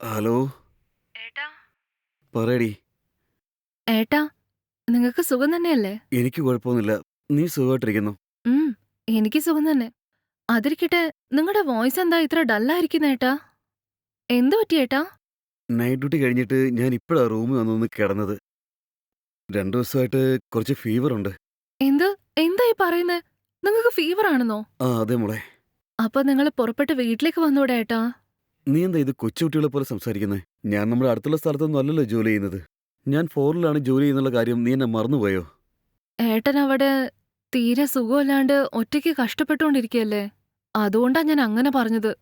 Hello ഏട്ടാ? പറയടി. ഏട്ടാ നിങ്ങൾക്ക് സുഖം തന്നെയല്ലേ? എനിക്ക് കുഴപ്പമൊന്നുമില്ല. നീ സുഖമായിട്ടിരിക്കുന്നു? ഉം എനിക്ക് സുഖം തന്നെ. അതിരിക്കട്ടെ നിങ്ങളുടെ വോയിസ് എന്താ ഇത്ര ഡല്ലായിരിക്കുന്ന ഏട്ടാ? എന്ത് പറ്റി ഏട്ടാ? നൈറ്റ് ഡ്യൂട്ടി കഴിഞ്ഞിട്ട് ഞാൻ ഇപ്പോഴാണ് റൂമിൽ വന്നൊന്ന് കിടന്നത്. രണ്ടു ദിവസമായിട്ട് കുറച്ച് ഫീവർ ഉണ്ട്. എന്ത്? എന്താ ഈ പറയുന്നേ? നിങ്ങൾക്ക് ഫീവർ ആണെന്നോ? ആ അതെ മോളെ. അപ്പൊ നിങ്ങൾ പുറപ്പെട്ട് വീട്ടിലേക്ക് വന്നൂടെ ഏട്ടാ? നീ എന്താ ഇത് കൊച്ചുകുട്ടികളെ പോലെ സംസാരിക്കുന്നത് ഞാൻ നമ്മുടെ അടുത്തുള്ള സ്ഥലത്തൊന്നും അല്ലല്ലോ ജോലി ചെയ്യുന്നത്. ഞാൻ ഫോറിലാണ് ജോലി ചെയ്യുന്നുള്ള കാര്യം നീ എന്നെ മറന്നുപോയോ? ഏട്ടൻ അവിടെ തീരെ സുഖമില്ലാണ്ട് ഒറ്റയ്ക്ക് കഷ്ടപ്പെട്ടുകൊണ്ടിരിക്കുകയല്ലേ? അതുകൊണ്ടാ ഞാൻ അങ്ങനെ പറഞ്ഞത്.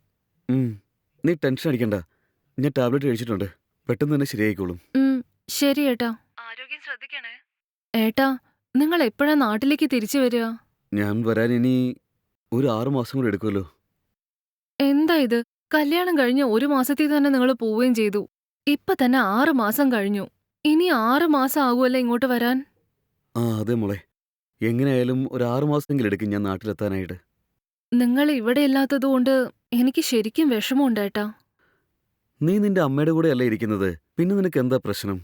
ഉം, നീ ടെൻഷൻ അടിക്കണ്ട. ഞാൻ ടാബ്ലറ്റ് കഴിച്ചിട്ടുണ്ട്. പെട്ടെന്ന് തന്നെ ശരിയായിക്കോളും. ഉം ശരി ഏട്ടാ. ആരോഗ്യം ശ്രദ്ധിക്കണേ. ഏട്ടാ നിങ്ങൾ എപ്പോഴാ നാട്ടിലേക്ക് തിരിച്ചു വരിക? ഞാൻ വരാൻ ഇനി ഒരു ആറു മാസം കൂടെ എടുക്കുമല്ലോ. എന്താ ഇത്? കല്യാണം കഴിഞ്ഞ് ഒരു മാസത്തിൽ തന്നെ നിങ്ങൾ പോവുകയും ചെയ്തു. ഇപ്പൊ തന്നെ ആറ് മാസം കഴിഞ്ഞു. ഇനി ആറ് മാസം ആകുമല്ലേ ഇങ്ങോട്ട് വരാൻ? ആ അതെ മോളെ. എങ്ങനെയായാലും ഒരു ആറു മാസമെങ്കിലും എടുക്കും ഞാൻ നാട്ടിലെത്താനായിട്ട്. നിങ്ങൾ ഇവിടെ ഇല്ലാത്തതുകൊണ്ട് എനിക്ക് ശരിക്കും വിഷമമുണ്ടേട്ടാ നീ നിന്റെ അമ്മയുടെ കൂടെ അല്ലേ ഇരിക്കുന്നത്? പിന്നെ നിനക്ക് എന്താ പ്രശ്നം?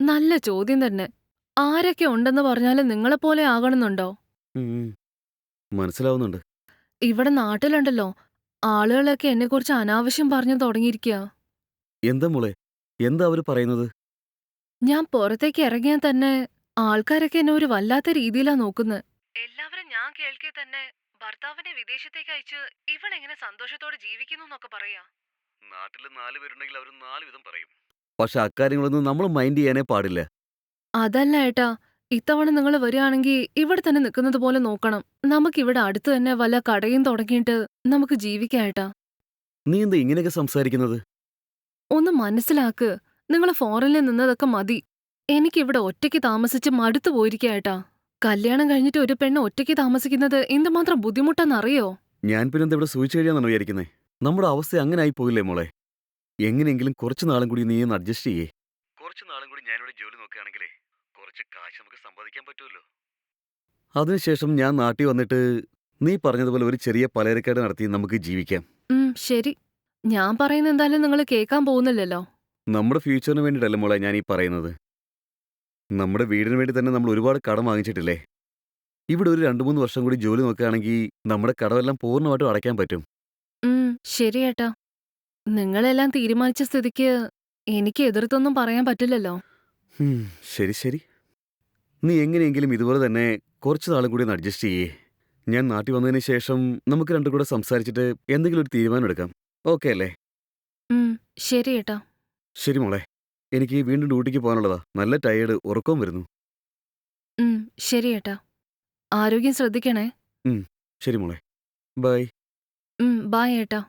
നല്ല ചോദ്യം തന്നെ. ആരൊക്കെ ഉണ്ടെന്ന് പറഞ്ഞാലും നിങ്ങളെപ്പോലെ ആകണമെന്നുണ്ടോ? ഉം. മനസ്സിലാവുന്നുണ്ട്. ഇവിടെ നാട്ടിലുണ്ടല്ലോ. ആളുകളൊക്കെ എന്നെക്കുറിച്ച് അനാവശ്യം പറഞ്ഞു തുടങ്ങിയിരിക്കുക എന്താ മോളെ? എന്താ അവർ പറയുന്നത്? ഞാൻ പുറത്തേക്ക് ഇറങ്ങിയാൽ തന്നെ ആൾക്കാരൊക്കെ എന്നെ ഒരു വല്ലാത്ത രീതിയിലാ നോക്കുന്നത് എല്ലാവരും ഞാൻ കേൾക്കെ തന്നെ ഭർത്താവിനെ വിദേശത്തേക്ക് അയച്ച് ഇവളെങ്ങനെ എങ്ങനെ സന്തോഷത്തോടെ ജീവിക്കുന്നു എന്നൊക്കെ പറയാ. നാട്ടിൽ നാല് പേരുണ്ടെങ്കിൽ അവർ നാല് വിധം പറയും. പക്ഷെ അക്കാര്യങ്ങളൊന്നും നമ്മൾ മൈൻഡ് ചെയ്യാനേ പാടില്ല. അതല്ല ഏട്ടാ ഇത്തവണ നിങ്ങൾ വരികയാണെങ്കിൽ ഇവിടെ തന്നെ നിൽക്കുന്നത് പോലെ നോക്കണം. നമുക്കിവിടെ അടുത്ത് തന്നെ വല്ല കടയും തുടങ്ങിയിട്ട് നമുക്ക് ജീവിക്കാം ഏട്ടാ. നീ എന്താ ഇങ്ങനെയൊക്കെ സംസാരിക്കുന്നത്? ഒന്ന് മനസ്സിലാക്ക്. നിങ്ങൾ ഫോറിനിൽ നിന്നതൊക്കെ മതി. എനിക്കിവിടെ ഒറ്റയ്ക്ക് താമസിച്ച് മടുത്തു പോയിരിക്കുക ഏട്ടാ. കല്യാണം കഴിഞ്ഞിട്ട് ഒരു പെണ്ണ് ഒറ്റയ്ക്ക് താമസിക്കുന്നത് എന്തുമാത്രം ബുദ്ധിമുട്ടാന്നറിയോ? ഞാൻ പിന്നെന്താ ഇവിടെ സൂചിച്ചു കഴിയാന്നാണ് വിചാരിക്കുന്നത് നമ്മുടെ അവസ്ഥ അങ്ങനെ ആയി പോയില്ലേ മോളെ? എങ്ങനെയെങ്കിലും കുറച്ചു നാളും കൂടി നീ ഒന്ന് അഡ്ജസ്റ്റ് ചെയ്യേ. കുറച്ച് നാളും കൂടി ഞാനിവിടെ ജോലി നോക്കുകയാണെങ്കിലേ കുറച്ച് കാശ് നമുക്ക് സമ്പാദിക്കാൻ പറ്റുമല്ലോ. അതിനുശേഷം ഞാൻ നാട്ടിൽ വന്നിട്ട് നീ പറഞ്ഞതുപോലെ ഒരു ചെറിയ പലചരക്കട നടത്തി നമുക്ക് ജീവിക്കാം. ഉം ശരി. ഞാൻ പറയുന്ന എന്തായാലും നിങ്ങൾ കേൾക്കാൻ പോകുന്നില്ലല്ലോ. നമ്മുടെ ഫ്യൂച്ചറിന് വേണ്ടിയിട്ടല്ല മോളെ ഞാൻ ഈ പറയുന്നത്. നമ്മുടെ വീടിന് വേണ്ടി തന്നെ നമ്മൾ ഒരുപാട് കടം വാങ്ങിച്ചിട്ടില്ലേ? ഇവിടെ ഒരു രണ്ട് മൂന്ന് വർഷം കൂടി ജോലി നോക്കുകയാണെങ്കിൽ നമ്മുടെ കടമെല്ലാം പൂർണമായിട്ടും അടയ്ക്കാൻ പറ്റും. ഉം ശരി ഏട്ടാ നിങ്ങളെല്ലാം തീരുമാനിച്ച സ്ഥിതിക്ക് എനിക്ക് എതിർത്തൊന്നും പറയാൻ പറ്റില്ലല്ലോ. ശരി ശരി. നീ എങ്ങനെയെങ്കിലും ഇതുപോലെ തന്നെ കുറച്ച് നാളും കൂടി ഒന്ന് അഡ്ജസ്റ്റ് ചെയ്യേ. ഞാൻ നാട്ടിൽ വന്നതിന് ശേഷം നമുക്ക് രണ്ടും കൂടെ സംസാരിച്ചിട്ട് എന്തെങ്കിലും ഒരു തീരുമാനം എടുക്കാം. ഓക്കെ അല്ലേ? ശരി ഏട്ടാ. ശരി മോളെ. എനിക്ക് വീണ്ടും ഡ്യൂട്ടിക്ക് പോകാനുള്ളതാ. നല്ല ടയേർഡ് ഉറക്കവും വരുന്നു. ശരി ഏട്ടാ. ആരോഗ്യം ശ്രദ്ധിക്കണേ. ശരി മോളെ. ബൈ ബൈ ഏട്ടാ.